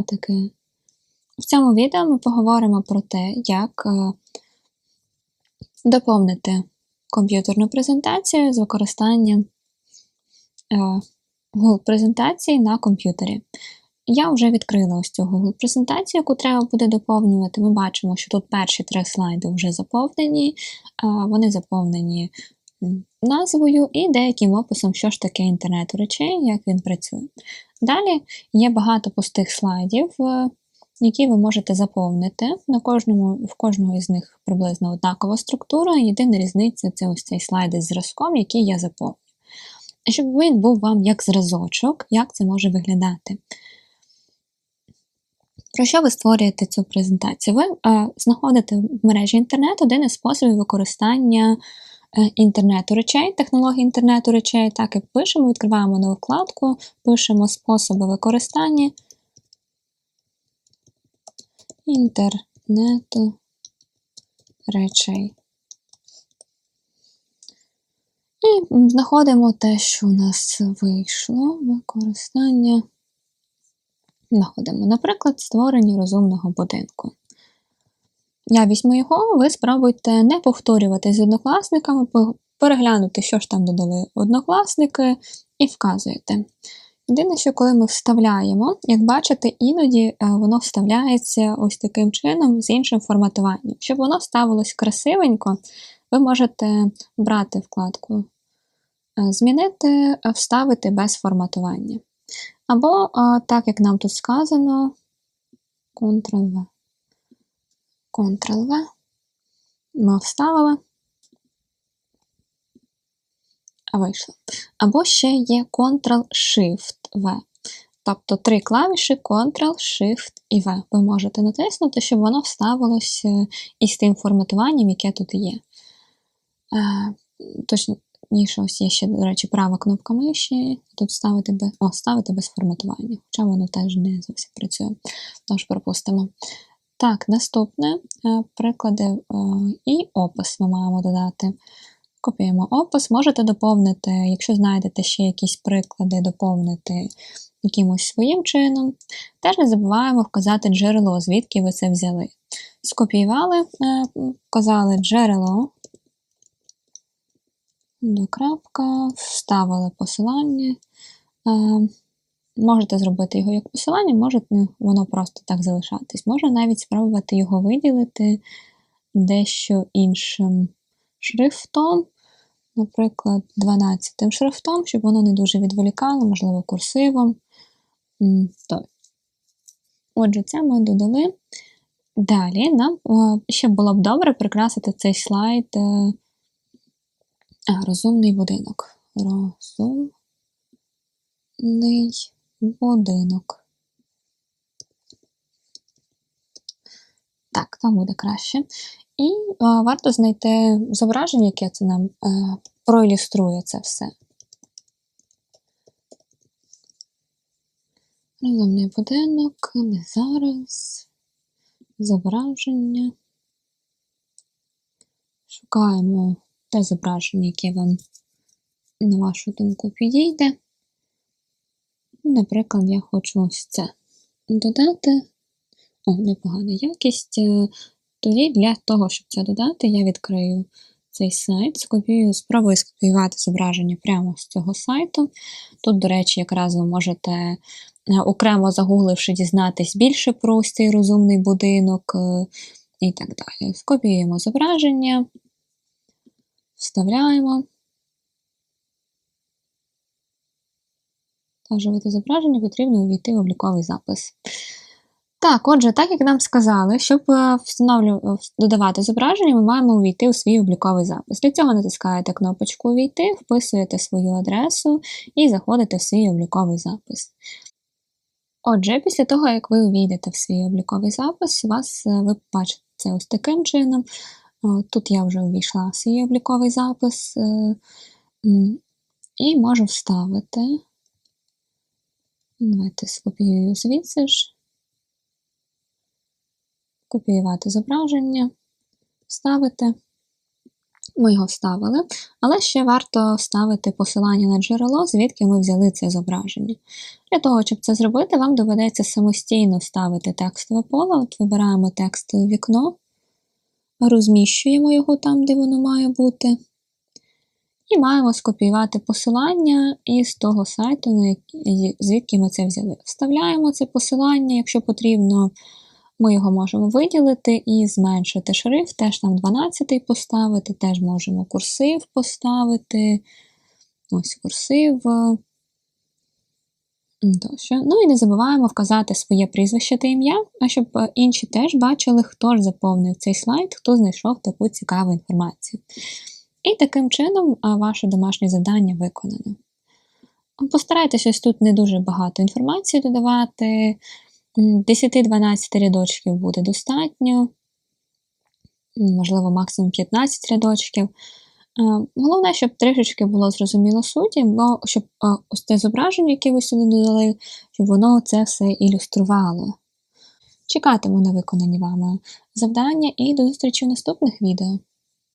Таки. В цьому відео ми поговоримо про те, як е, доповнити комп'ютерну презентацію з використанням е, Google презентації на комп'ютері. Я вже відкрила ось цю Google презентацію, яку треба буде доповнювати. Ми бачимо, що тут перші три слайди вже заповнені, вони заповнені назвою і деяким описом, що ж таке інтернет речей, як він працює. Далі є багато пустих слайдів, е, які ви можете заповнити. На кожному, В кожного із них приблизно однакова структура. Єдина різниця це ось цей слайд із зразком, який я заповню. Щоб він був вам як зразочок, як це може виглядати. Про що ви створюєте цю презентацію? Ви а, знаходите в мережі інтернет один із способів використання Е, інтернету речей, технології інтернету речей, так і пишемо, відкриваємо нову вкладку, пишемо способи використання інтернету речей. І знаходимо те, що у нас вийшло, використання. Знаходимо, наприклад, створення розумного будинку. Я візьму його, ви спробуйте не повторювати з однокласниками, переглянути, що ж там додали однокласники, і вказуєте. Єдине, що коли ми вставляємо, як бачите, іноді е, воно вставляється ось таким чином з іншим форматуванням. Щоб воно ставилось красивенько, ви можете брати вкладку е, Змінити, е, вставити без форматування. Або, так як нам тут сказано, Ctrl-V. Ctrl-V. Ми вставили. А вийшло. Або ще є Ctrl-Shift-V. Тобто три клавіші Ctrl, Shift і V. Ви можете натиснути, щоб воно вставилося із тим форматуванням, яке тут є. Е, точніше, ось є ще, до речі, права кнопка миші. Тут ставити без, о, ставити без форматування, хоча воно теж не зовсім працює. Тож пропустимо. Так, наступне е, приклади е, і опис ми маємо додати. Копіємо опис, можете доповнити, якщо знайдете ще якісь приклади, доповнити якимось своїм чином. Теж не забуваємо вказати джерело, звідки ви це взяли. Скопіювали, е, вказали джерело до крапка, вставили посилання. Можете зробити його як посилання, можете воно просто так залишатись. Можна навіть спробувати його виділити дещо іншим шрифтом, наприклад, 12 шрифтом, щоб воно не дуже відволікало, можливо, курсивом. Отже, це ми додали. Далі нам ще було б добре прикрасити цей слайд е, розумний будинок. Розумний будинок. Так, там буде краще. І а, варто знайти зображення, яке це нам а, е, проілюструє це все. Розумний будинок, не зараз. Зображення. Шукаємо те зображення, яке вам, на вашу думку, підійде. Наприклад, я хочу ось це додати. О, непогана якість. Е, тоді для того, щоб це додати, я відкрию цей сайт, скопію, спробую скопіювати зображення прямо з цього сайту. Тут, до речі, якраз ви можете, е, окремо загугливши, дізнатись більше про цей розумний будинок е, і так далі. Скопіюємо зображення, вставляємо. Оживити зображення, потрібно увійти в обліковий запис. Так, отже, так як нам сказали, щоб е, додавати зображення, ми маємо увійти у свій обліковий запис. Для цього натискаєте кнопочку Увійти, вписуєте свою адресу і заходите в свій обліковий запис. Отже, після того, як ви увійдете в свій обліковий запис, у вас е, ви побачите це ось таким чином. Тут я вже увійшла в свій обліковий запис е, і можу вставити. Давайте скопіюю звідси ж, копіювати зображення, вставити. Ми його вставили, але ще варто вставити посилання на джерело, звідки ми взяли це зображення. Для того, щоб це зробити, вам доведеться самостійно вставити текстове поле. От Вибираємо текстове вікно, розміщуємо його там, де воно має бути. І маємо скопіювати посилання із того сайту, звідки ми це взяли. Вставляємо це посилання, якщо потрібно, ми його можемо виділити і зменшити шрифт, теж там 12 поставити, теж можемо курсив поставити. Ось курсив. Тощо. Ну і не забуваємо вказати своє прізвище та ім'я, а щоб е, інші теж бачили, хто ж заповнив цей слайд, хто знайшов таку цікаву інформацію. І таким чином ваше домашнє завдання виконано. Постарайтеся ось тут не дуже багато інформації додавати. 10-12 рядочків буде достатньо, можливо, максимум 15 рядочків. Головне, щоб трішечки було зрозуміло суті, бо щоб ось те зображення, яке ви сюди додали, щоб воно це все ілюструвало. Чекатиму на виконані вами завдання і до зустрічі в наступних відео.